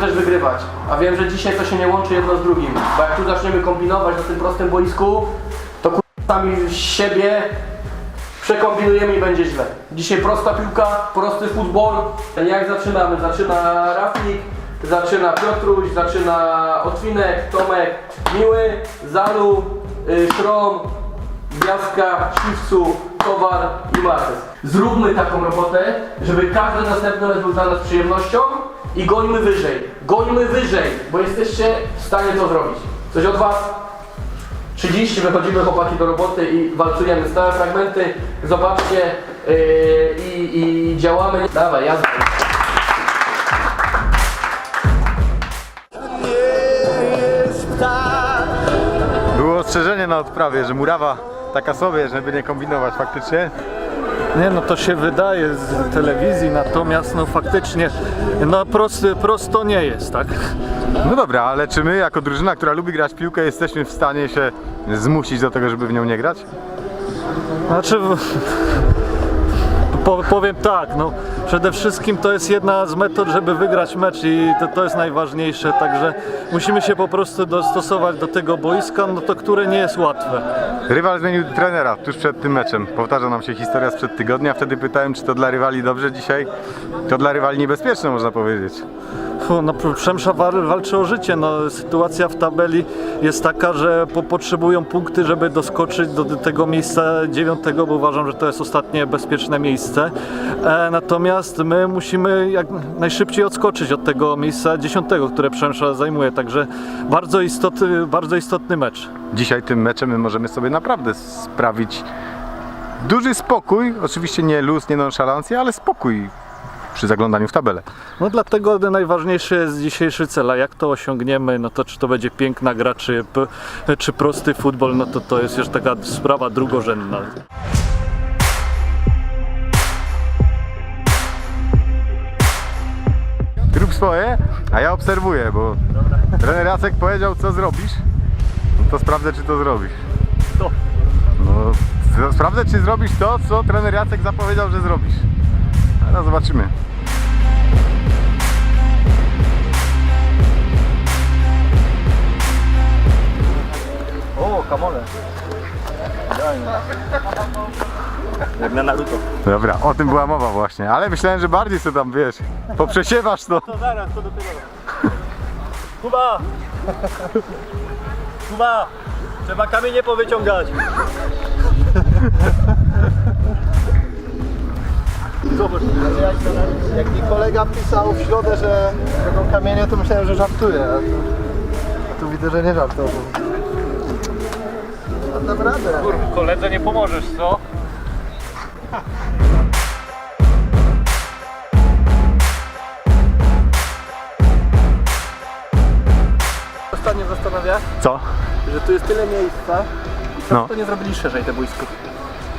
Też wygrywać. A wiem, że dzisiaj to się nie łączy jedno z drugim. Bo jak tu zaczniemy kombinować na tym prostym boisku, to sami siebie przekombinujemy i będzie źle. Dzisiaj prosta piłka, prosty futbol. Jak zaczynamy? Zaczyna Rafik, zaczyna Piotruś, zaczyna Otwinek, Tomek, Miły, Zalu, y, Szrom, Gwiazdka, Siwcu, Kowal i Martes. Zróbmy taką robotę, żeby każdy następny mecz był dla nas przyjemnością i gońmy wyżej. Gońmy wyżej, bo jesteście w stanie to zrobić. Coś od Was? 30 wychodzimy chłopaki do roboty i walcujemy stałe fragmenty. Zobaczcie yy, i, i działamy. Dawaj, jazda. Było ostrzeżenie na odprawie, że murawa taka sobie, żeby nie kombinować faktycznie. Nie no to się wydaje z telewizji, natomiast no faktycznie no prosty, prosto nie jest, tak? No dobra, ale czy my jako drużyna, która lubi grać w piłkę jesteśmy w stanie się zmusić do tego, żeby w nią nie grać? Znaczy powiem tak, no przede wszystkim to jest jedna z metod, żeby wygrać mecz i to, to jest najważniejsze, także musimy się po prostu dostosować do tego boiska, no to które nie jest łatwe. Rywal zmienił trenera tuż przed tym meczem. Powtarza nam się historia sprzed tygodnia. Wtedy pytałem, czy to dla rywali dobrze dzisiaj. To dla rywali niebezpieczne, można powiedzieć. Fu, No, Przemsza wal- walczy o życie. No, sytuacja w tabeli jest taka, że po, potrzebują punkty, żeby doskoczyć do tego miejsca dziewiątego, bo uważam, że to jest ostatnie bezpieczne miejsce. E, natomiast my musimy jak najszybciej odskoczyć od tego miejsca dziesiątego, które Przemsza zajmuje. Także bardzo istotny, bardzo istotny mecz. Dzisiaj tym meczem my możemy sobie naprawdę sprawić duży spokój. Oczywiście nie luz, nie nonszalancję, ale spokój przy zaglądaniu w tabelę. No dlatego najważniejszy jest dzisiejszy cel, a jak to osiągniemy, no to czy to będzie piękna gra, czy, czy prosty futbol, no to to jest już taka sprawa drugorzędna. Swoje, a ja obserwuję, bo trener Jacek powiedział, co zrobisz. No to sprawdzę, czy to zrobisz. Co? No, sprawdzę, czy zrobisz to, co trener Jacek zapowiedział, że zrobisz. Teraz zobaczymy. O, kamole. Jak na Naruto. Dobra, o tym była mowa właśnie, ale myślałem, że bardziej sobie tam, wiesz, poprzesiewasz to. To zaraz, to dopiero. Kuba! Kuba! Trzeba kamienie powyciągać. Zobacz, Jak, jak mi kolega pisał w środę, że będą kamienie, to myślałem, że żartuje. A tu, a tu widzę, że nie żartował. A dam radę. koledze nie pomożesz, co? Ostatnio zastanawia, Co? że tu jest tyle miejsca i No. to nie zrobili szerzej te boisko.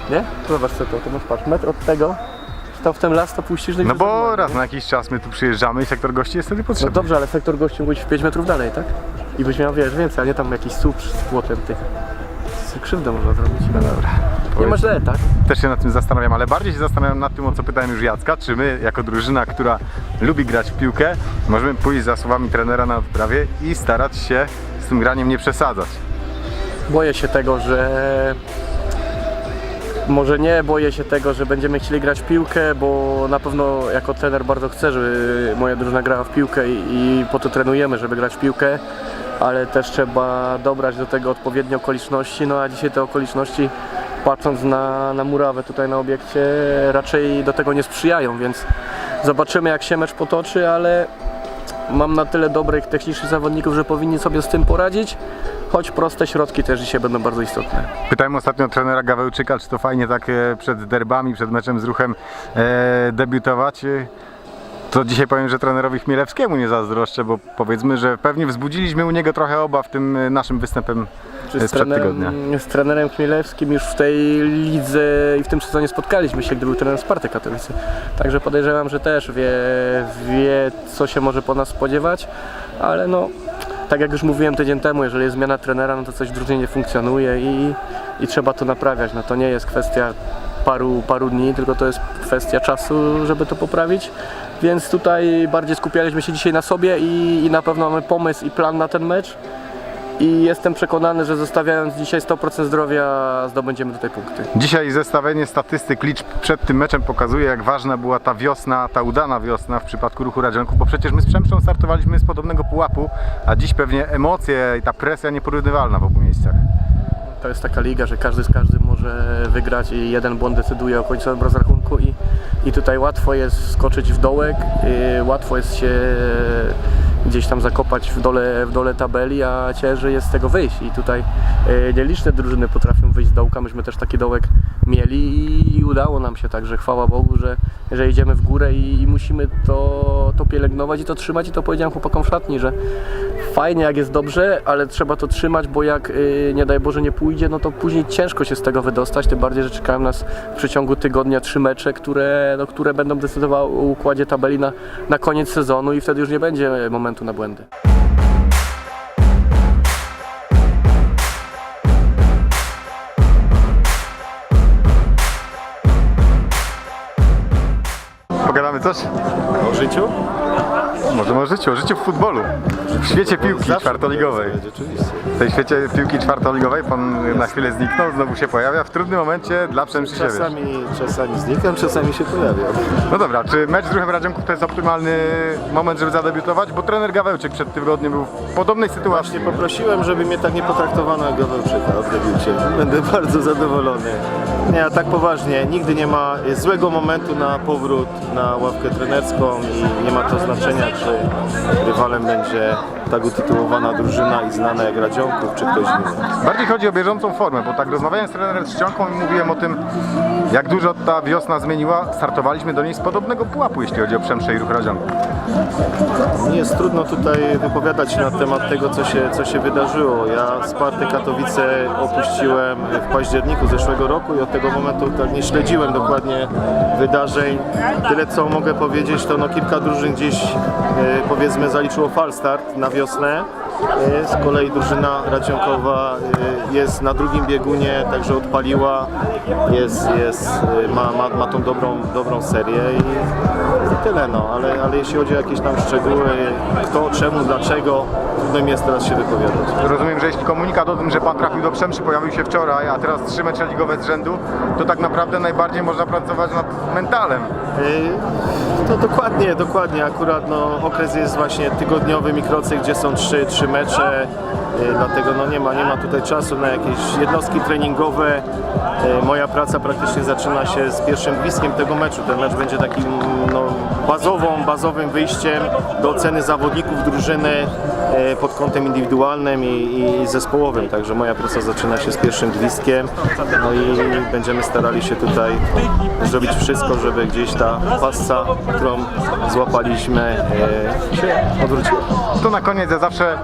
Nie? Zobacz co to, to masz patrz, metr od tego, tam w ten las to puścisz no i No bo raz nie? na jakiś czas my tu przyjeżdżamy i sektor gości jest wtedy No potrzebny. dobrze, ale sektor gościu musi 5 metrów dalej, tak? I byś miał, wiesz, więcej, a nie tam jakiś słup z płotem tych. Krzywdę można zrobić. No dobra. Nie ma źle, tak? Też się nad tym zastanawiam, ale bardziej się zastanawiam nad tym, o co pytałem już Jacka, czy my jako drużyna, która lubi grać w piłkę, możemy pójść za słowami trenera na odprawie i starać się z tym graniem nie przesadzać. Boję się tego, że może nie boję się tego, że będziemy chcieli grać w piłkę, bo na pewno jako trener bardzo chcę, żeby moja drużyna grała w piłkę i, i po to trenujemy, żeby grać w piłkę, ale też trzeba dobrać do tego odpowiednie okoliczności, no a dzisiaj te okoliczności patrząc na, na murawę tutaj na obiekcie raczej do tego nie sprzyjają, więc zobaczymy jak się mecz potoczy, ale mam na tyle dobrych technicznych zawodników, że powinni sobie z tym poradzić, choć proste środki też dzisiaj będą bardzo istotne. Pytałem ostatnio trenera Gawełczyka, czy to fajnie tak e, przed derbami, przed meczem z ruchem e, debiutować. To dzisiaj powiem, że trenerowi Chmielewskiemu nie zazdroszczę, bo powiedzmy, że pewnie wzbudziliśmy u niego trochę obaw tym e, naszym występem Czy e, z, tygodnia. trenerem, z trenerem Chmielewskim już w tej lidze i w tym sezonie spotkaliśmy się, gdy był trenerem Sparty Katowice. Także podejrzewam, że też wie, wie co się może po nas spodziewać, ale no tak jak już mówiłem tydzień temu, jeżeli jest zmiana trenera, no to coś w drużynie nie funkcjonuje i, i trzeba to naprawiać. No to nie jest kwestia paru, paru dni, tylko to jest kwestia czasu, żeby to poprawić. Więc tutaj bardziej skupialiśmy się dzisiaj na sobie i, i na pewno mamy pomysł i plan na ten mecz. I jestem przekonany, że zostawiając dzisiaj 100% zdrowia, zdobędziemy tutaj punkty. Dzisiaj zestawienie statystyk, liczb przed tym meczem pokazuje, jak ważna była ta wiosna, ta udana wiosna w przypadku ruchu Radzionków, bo przecież my z Przemszą startowaliśmy z podobnego pułapu, a dziś pewnie emocje i ta presja nieporównywalna w obu miejscach. To jest taka liga, że każdy z każdym może wygrać i jeden błąd decyduje o końcowym rozrachunku i, i tutaj łatwo jest skoczyć w dołek, yy, łatwo jest się gdzieś tam zakopać w dole, w dole tabeli, a ciężej jest z tego wyjść. I tutaj yy, nieliczne drużyny potrafią wyjść z dołka, myśmy też taki dołek mieli i udało nam się, także chwała Bogu, że, że idziemy w górę i, i musimy to, to pielęgnować i to trzymać. I to powiedziałem chłopakom w szatni, że fajnie jak jest dobrze, ale trzeba to trzymać, bo jak yy, nie daj Boże nie pójdzie, no to później ciężko się z tego wydostać, tym bardziej, że czekają nas w przeciągu tygodnia trzy mecze, które, no, które będą decydowały o układzie tabeli na, na koniec sezonu i wtedy już nie będzie momentu na błędy. Pogadamy coś? O życiu? Możemy o życiu, o życiu w futbolu. W świecie piłki czwartoligowej. W tej świecie piłki czwartoligowej pan na chwilę zniknął, znowu się pojawia w trudnym momencie dla Siewierz. Czasami, czasami znikam, czasami się pojawiam. No dobra, czy mecz z ruchem Radzionków to jest optymalny moment, żeby zadebiutować? Bo trener Gawełczyk przed tygodniem był w podobnej sytuacji. Właśnie poprosiłem, żeby mnie tak nie potraktowano jak Gawelczyka w debiucie. Będę bardzo zadowolony. Nie, a tak poważnie, nigdy nie ma złego momentu na powrót na ławkę trenerską i nie ma to znaczenia, czy rywalem będzie tak utytułowana drużyna i znana jak Radzionków, czy ktoś inny. Bardziej chodzi o bieżącą formę, bo tak rozmawiałem z trenerem Trzcionką i mówiłem o tym, jak dużo ta wiosna zmieniła. Startowaliśmy do niej z podobnego pułapu, jeśli chodzi o Przemsze i ruch Radzionków. Nie jest trudno tutaj wypowiadać na temat tego, co się, co się wydarzyło. Ja Spartę Katowice opuściłem w październiku zeszłego roku i od tego momentu tak nie śledziłem dokładnie wydarzeń. Tyle co mogę powiedzieć, to no kilka drużyn gdzieś e, powiedzmy zaliczyło falstart na wiosnę. E, Z kolei drużyna Radzionkowa e, jest na drugim biegunie, także odpaliła, jest, jest, e, ma, ma, ma tą dobrą, dobrą serię i, i tyle no, ale, ale jeśli chodzi o jakieś tam szczegóły, kto, czemu, dlaczego, trudno mi jest teraz się wypowiadać. Rozumiem, że jeśli komunikat o tym, że pan trafił do Przemszy pojawił się wczoraj, a teraz trzy mecze ligowe z rzędu, to tak naprawdę najbardziej można pracować nad mentalem. To dokładnie, dokładnie. Akurat no, okres jest właśnie tygodniowy mikrocy, gdzie są trzy, trzy mecze. Dlatego no, nie, ma, nie ma tutaj czasu na jakieś jednostki treningowe. Moja praca praktycznie zaczyna się z pierwszym gwizdkiem tego meczu. Ten mecz będzie takim no, bazową, bazowym wyjściem do oceny zawodników drużyny pod kątem indywidualnym i, i zespołowym. Także moja praca zaczyna się z pierwszym gwizdkiem. No i będziemy starali się tutaj zrobić wszystko, żeby gdzieś ta passa, którą złapaliśmy, e, się odwróciła. To na koniec ja zawsze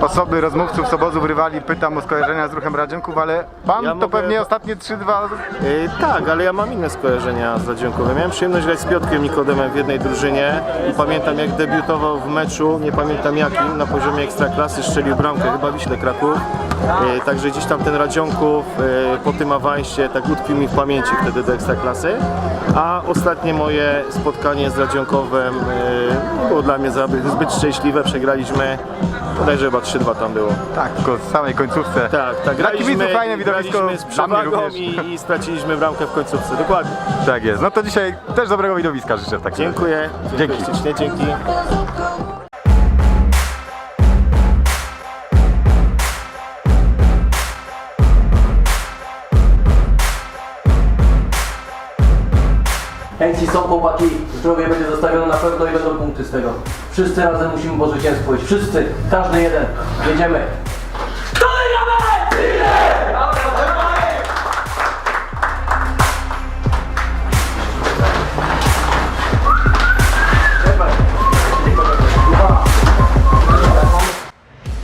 osoby, rozmówców z obozów rywali pytam o skojarzenia z ruchem Radzionków, ale pan Ja to mogę- pewnie ostatnie 3-2 E, tak, ale ja mam inne skojarzenia z Radzionkowem. Miałem przyjemność grać z Piotrkiem Nikodemem w jednej drużynie i pamiętam jak debiutował w meczu, nie pamiętam jakim, na poziomie ekstraklasy strzelił bramkę, chyba Wiśle Kraków. E, także gdzieś tam ten Radzionków e, po tym awansie tak utkwił mi w pamięci wtedy do ekstraklasy. A ostatnie moje spotkanie z Radzionkowem e, było dla mnie zbyt, zbyt szczęśliwe, przegraliśmy. Bodajże chyba 3-2 tam było. Tak, tylko w samej końcówce. Tak, tak. Dla kibiców fajne widowisko, graliśmy z przewagą i, i straciliśmy bramkę w końcówce. Dokładnie. Tak jest. No to dzisiaj też dobrego widowiska życzę w takim razie. Dziękuję. Dzięki. Dziękuję ślicznie, dzięki. Chęci są chłopaki, zdrowie będzie zostawione na pewno i będą punkty z tego. Wszyscy razem musimy po zwycięstwo iść. Wszyscy, każdy jeden. Jedziemy.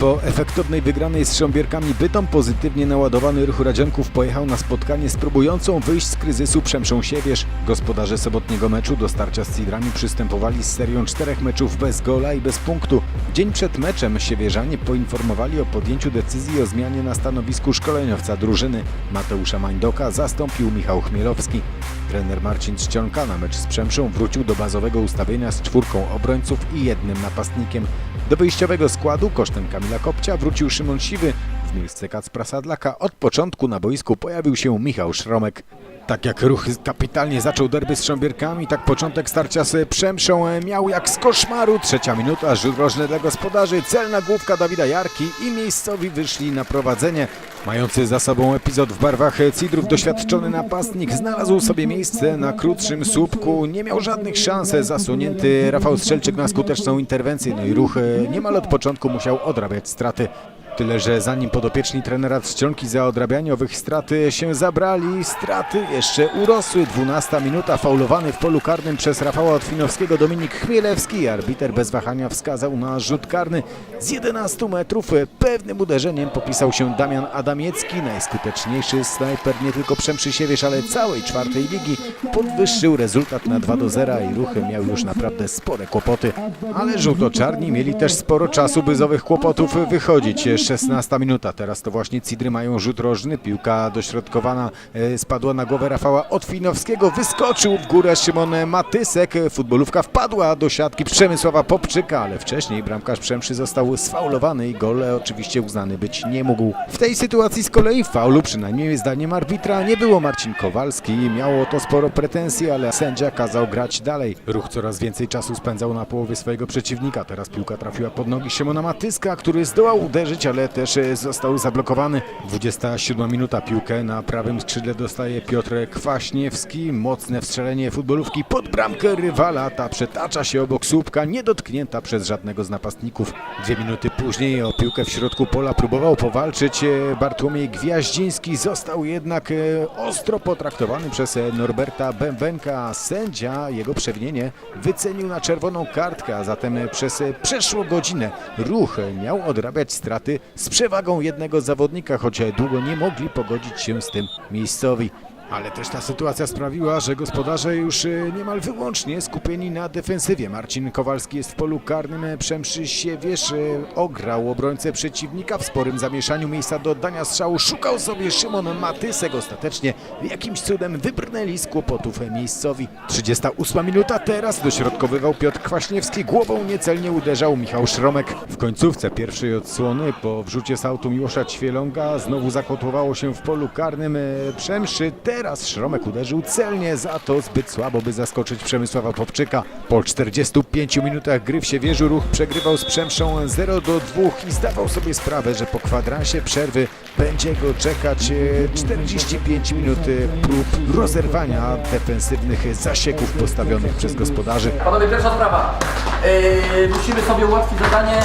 Po efektownej wygranej z Sząbierkami Bytom pozytywnie naładowany ruch Radzionków pojechał na spotkanie z próbującą wyjść z kryzysu Przemszą Siewierz. Gospodarze sobotniego meczu do starcia z Cidrami przystępowali z serią czterech meczów bez gola i bez punktu. Dzień przed meczem Siewierzanie poinformowali o podjęciu decyzji o zmianie na stanowisku szkoleniowca drużyny. Mateusza Mańdoka zastąpił Michał Chmielowski. Trener Marcin Czcionka na mecz z Przemszą wrócił do bazowego ustawienia z czwórką obrońców i jednym napastnikiem. Do wyjściowego składu kosztem Kamila Kopcia wrócił Szymon Siwy. W miejsce Kacpra Sadlaka od początku na boisku pojawił się Michał Szromek. Tak jak ruch kapitalnie zaczął derby z Sząbierkami, tak początek starcia z Przemszą miał jak z koszmaru. Trzecia minuta, rzut rożny dla gospodarzy, celna główka Dawida Jarki i miejscowi wyszli na prowadzenie. Mający za sobą epizod w barwach Cidrów doświadczony napastnik znalazł sobie miejsce na krótszym słupku. Nie miał żadnych szans zasunięty Rafał Strzelczyk na skuteczną interwencję. No i ruch niemal od początku musiał odrabiać straty. Tyle, że zanim podopieczni trenera Trzcionki za odrabianie owych straty się zabrali, straty jeszcze urosły. 12 minuta, faulowany w polu karnym przez Rafała Otwinowskiego Dominik Chmielewski. Arbiter bez wahania wskazał na rzut karny z 11 metrów. Pewnym uderzeniem popisał się Damian Adamiecki, najskuteczniejszy snajper nie tylko Przemszy Siewierz, ale całej czwartej ligi. Podwyższył rezultat na 2 do 0 i ruchy miał już naprawdę spore kłopoty. Ale żółto-czarni mieli też sporo czasu, by z owych kłopotów wychodzić. 16 minuta, teraz to właśnie Cidry mają rzut rożny, piłka dośrodkowana e, spadła na głowę Rafała Otwinowskiego, wyskoczył w górę Szymon Matysek, futbolówka wpadła do siatki Przemysława Popczyka, ale wcześniej bramkarz Przemszy został sfaulowany i gol oczywiście uznany być nie mógł. W tej sytuacji z kolei faulu, przynajmniej zdaniem arbitra, nie było. Marcin Kowalski, miało to sporo pretensji, ale sędzia kazał grać dalej. Ruch coraz więcej czasu spędzał na połowie swojego przeciwnika, teraz piłka trafiła pod nogi Szymona Matyska, który zdołał uderzyć, ale też e, został zablokowany. 27 minuta piłkę na prawym skrzydle dostaje Piotr Kwaśniewski. Mocne wstrzelenie futbolówki pod bramkę rywala. Ta przetacza się obok słupka, niedotknięta przez żadnego z napastników. Dwie minuty później o piłkę w środku pola próbował powalczyć e, Bartłomiej Gwiaździński. Został jednak e, ostro potraktowany przez Norberta Bębenka. Sędzia jego przewinienie wycenił na czerwoną kartkę, a zatem przez przeszłą godzinę ruch miał odrabiać straty z przewagą jednego zawodnika, choć długo nie mogli pogodzić się z tym miejscowi. Ale też ta sytuacja sprawiła, że gospodarze już e, niemal wyłącznie skupieni na defensywie. Marcin Kowalski jest w polu karnym, e, Przemszy Siewierz e, ograł obrońcę przeciwnika w sporym zamieszaniu miejsca do oddania strzału. Szukał sobie Szymon Matysek. Ostatecznie jakimś cudem wybrnęli z kłopotów miejscowi. 38 minuta, teraz dośrodkowywał Piotr Kwaśniewski. Głową niecelnie uderzał Michał Szromek. W końcówce pierwszej odsłony po wrzucie z autu Miłosza Ćwielonga znowu zakotłowało się w polu karnym Przemszy. Teraz Szromek uderzył celnie, za to zbyt słabo, by zaskoczyć Przemysława Popczyka. Po 45 minutach gry w Siewierzu ruch przegrywał z Przemszą 0 do 2 i zdawał sobie sprawę, że po kwadransie przerwy będzie go czekać e, 45 minut e, prób rozerwania defensywnych zasieków postawionych przez gospodarzy. Panowie, pierwsza sprawa. Yy, musimy sobie ułatwić zadanie.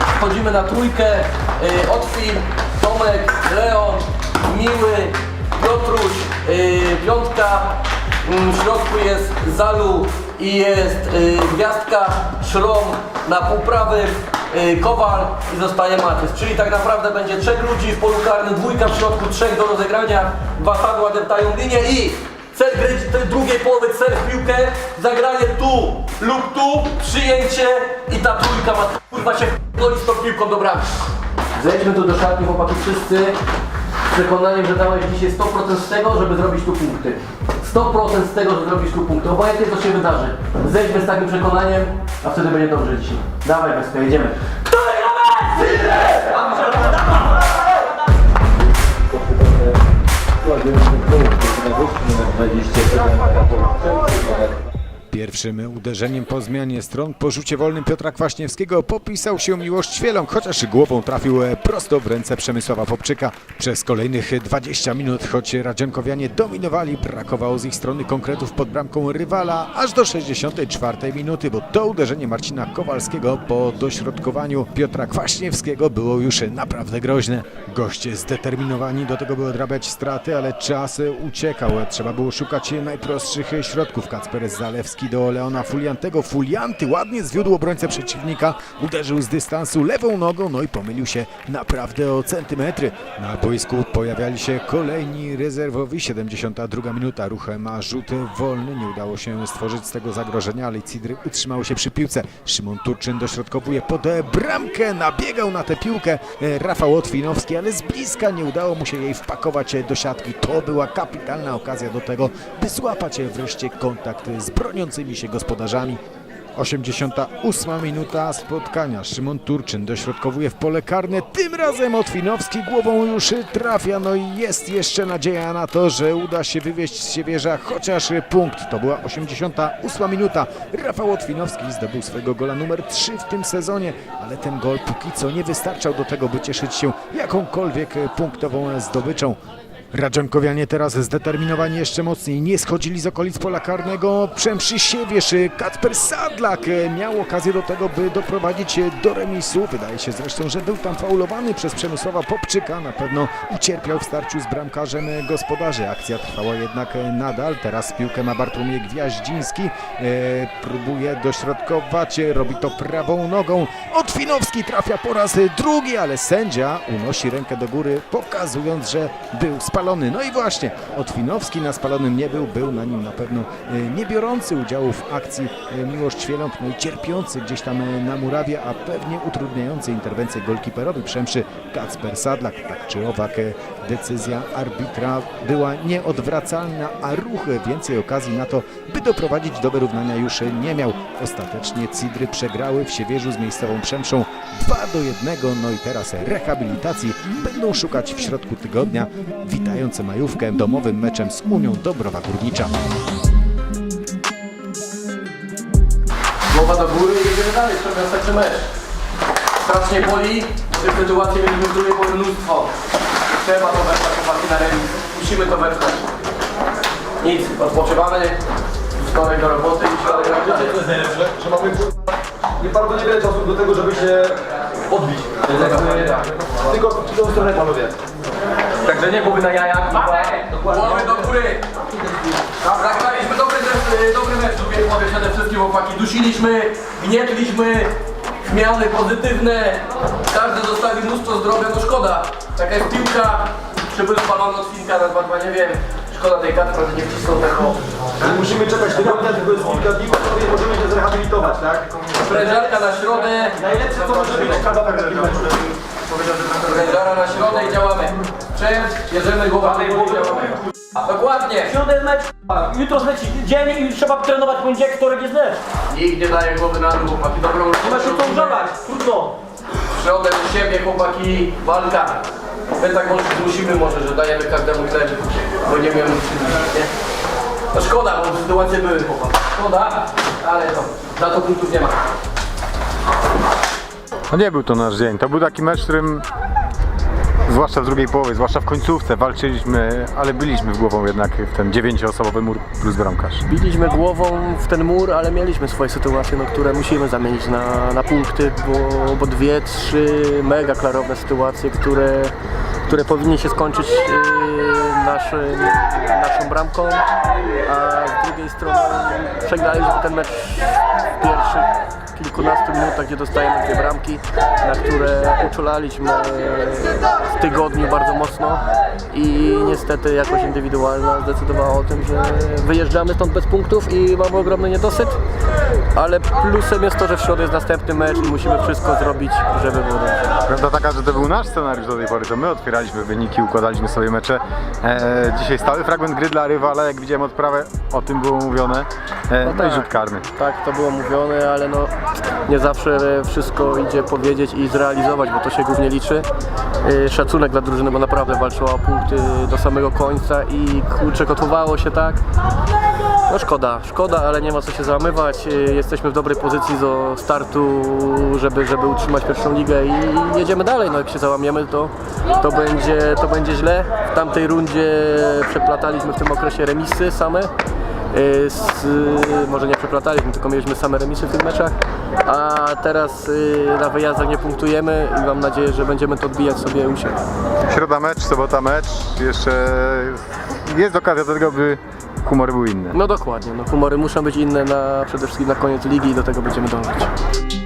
Wchodzimy na trójkę. Yy, Otwin, Tomek, Leon, Miły, Piotruś, yy, Piątka. Yy, W środku jest Zalu i jest yy, Gwiazdka, Szrom na półprawy. yy, Kowal i zostaje Matys. Czyli tak naprawdę będzie trzech ludzi w polu karnym, dwójka w środku, trzech do rozegrania. Dwa sadła deptają linię i Cel gry drugiej połowy, cel w piłkę, zagranie tu lub tu, przyjęcie i ta trójka ma kurwa się goli z tą piłką do bramki. Zejdźmy tu do szatni chłopaki wszyscy przekonaniem, że dałeś dzisiaj 100% z tego, żeby zrobić tu punkty. 100% z tego, że zrobisz tu punkty. Obojętnie co się wydarzy. Zejdźmy z takim przekonaniem, a wtedy będzie dobrze dzisiaj. Dawaj Beska, jedziemy. Kto wygra Pierwszym uderzeniem po zmianie stron po rzucie wolnym Piotra Kwaśniewskiego popisał się Miłosz Świeląg, chociaż głową trafił prosto w ręce Przemysława Popczyka. Przez kolejnych 20 minut, choć Radzionkowianie dominowali, brakowało z ich strony konkretów pod bramką rywala, aż do 64 minuty, bo to uderzenie Marcina Kowalskiego po dośrodkowaniu Piotra Kwaśniewskiego było już naprawdę groźne. Goście zdeterminowani do tego, by odrabiać straty, ale czas uciekał. Trzeba było szukać najprostszych środków. Kacper Zalewski do do Leona Fuliantego. Fulianty ładnie zwiódł obrońcę przeciwnika, uderzył z dystansu lewą nogą, no i pomylił się naprawdę o centymetry. Na boisku pojawiali się kolejni rezerwowi. 72 minuta, ruchem ma rzut wolny. Nie udało się stworzyć z tego zagrożenia, ale Cidry utrzymały się przy piłce. Szymon Turczyn dośrodkowuje pod bramkę, nabiegał na tę piłkę e, Rafał Otwinowski, ale z bliska nie udało mu się jej wpakować do siatki. To była kapitalna okazja do tego, by złapać wreszcie kontakt z broniącymi się gospodarzami. 88 minuta spotkania. Szymon Turczyn dośrodkowuje w pole karne. Tym razem Otwinowski głową już trafia. No i jest jeszcze nadzieja na to, że uda się wywieźć z Siewierza chociaż punkt. To była 88 minuta. Rafał Otwinowski zdobył swojego gola numer 3 w tym sezonie, ale ten gol póki co nie wystarczał do tego, by cieszyć się jakąkolwiek punktową zdobyczą. Radzionkowianie teraz zdeterminowani jeszcze mocniej. Nie schodzili z okolic pola karnego. Przemszy Siewierz, Kacper Sadlak e, miał okazję do tego, by doprowadzić do remisu. Wydaje się zresztą, że był tam faulowany przez Przemysława Popczyka. Na pewno ucierpiał w starciu z bramkarzem gospodarzy. Akcja trwała jednak nadal. Teraz piłkę ma Bartłomiej Gwiaździński. E, próbuje dośrodkować. Robi to prawą nogą. Otwinowski trafia po raz drugi, ale sędzia unosi rękę do góry, pokazując, że był spalony. No i właśnie, Otwinowski na spalonym nie był, był na nim na pewno e, nie biorący udziału w akcji e, Miłosz Ćwieląg, no i cierpiący gdzieś tam e, na murawie, a pewnie utrudniający interwencję golkiperowi Przemszy Kacper Sadlak. Tak czy owak decyzja arbitra była nieodwracalna, a ruch więcej okazji na to, by doprowadzić do wyrównania już nie miał. Ostatecznie Cidry przegrały w Siewierzu z miejscową Przemszą 2 do 1, no i teraz rehabilitacji będą szukać w środku tygodnia, witające majówkę domowym meczem z Unią Dobrowa Górnicza. Głowa do góry i jedziemy dalej, trzeba następny mecz. Strasznie boli, bo tych sytuacji mieliśmy w drugiej połowie mnóstwo. Trzeba to wepchać chłopaki na remis. Musimy to wepchać. Nic, odpoczywamy. Wtorek do roboty i środek na. To że mamy nie bardzo niewiele czasu do tego, żeby się odbić. Tylko w tą stronę panowie. Także nie głowy na jajach, głowy do góry. Zagraliśmy dobry, mecz, dobry mecz, lubię powiem przede wszystkim chłopaki. Dusiliśmy, gnietliśmy, zmiany pozytywne. Każdy zostawił mnóstwo zdrowia, no szkoda. Taka jest piłka, przybył spalony od Finka na 2-2, nie wiem. Szkoda tej Kacpra, że nie wcisnął tego. Musimy czekać tygodnia, tylko jest kilka dni, bo sobie możemy się zrehabilitować, tak? Sprężarka na środę, Najlepsze co może być kada tak sprężara na środę i działamy. Sprzęt, bierzemy głowa do góry i działamy. Dokładnie. Środę mecz, jutro zleci dzień i trzeba trenować poniedziałek, wtorek jest mecz. Nikt nie daje głowy na dół, chłopaki, dobrą Nie ma się co użalać, trudno. Środę u siebie, chłopaki, walka. My tak może zmusimy może, że dajemy każdemu chleb, bo nie wiem, nie? No szkoda, bo sytuacje były, chłopaki. Szkoda, ale to, za to punktów nie ma. No nie był to nasz dzień. To był taki mecz, w którym zwłaszcza w drugiej połowie, zwłaszcza w końcówce walczyliśmy, ale byliśmy w głową jednak w ten dziewięcioosobowy mur plus bramkarz. Biliśmy głową w ten mur, ale mieliśmy swoje sytuacje, no, które musimy zamienić na, na punkty, bo, bo dwie, trzy mega klarowne sytuacje, które, które powinny się skończyć yy, naszym, naszą bramką, a z drugiej strony przegraliśmy ten mecz w pierwszych kilkunastu minutach, gdzie dostajemy dwie bramki, na które uczulaliśmy w tygodniu bardzo mocno i niestety jakość indywidualna zdecydowała o tym, że wyjeżdżamy stąd bez punktów i mamy ogromny niedosyt, ale plusem jest to, że w środę jest następny mecz i musimy wszystko zrobić, żeby było dobrze. Prawda taka, że to był nasz scenariusz do tej pory, to my otwieraliśmy wyniki, układaliśmy sobie mecze. E, dzisiaj stały fragment gry dla rywala, jak widziałem odprawę, o tym było mówione. E, no, i tak. rzut karny. Tak, to było mówione, ale no nie zawsze wszystko idzie powiedzieć i zrealizować, bo to się głównie liczy. Yy, Szacunek dla drużyny, bo naprawdę walczyła o punkty do samego końca i kurczę, gotowało się tak. No szkoda, szkoda, ale nie ma co się załamywać. Yy, Jesteśmy w dobrej pozycji do startu, żeby, żeby utrzymać pierwszą ligę i jedziemy dalej. No jak się załamiemy, to, to, będzie, to będzie źle. W tamtej rundzie przeplataliśmy w tym okresie remisy same. Z, y, może nie przeplataliśmy, tylko mieliśmy same remisy w tych meczach, a teraz y, na wyjazdach nie punktujemy i mam nadzieję, że będziemy to odbijać sobie u siebie. Środa mecz, sobota mecz. Jeszcze jest okazja do tego, by humory były inne. No dokładnie, no humory muszą być inne na, przede wszystkim na koniec ligi i do tego będziemy dążyć.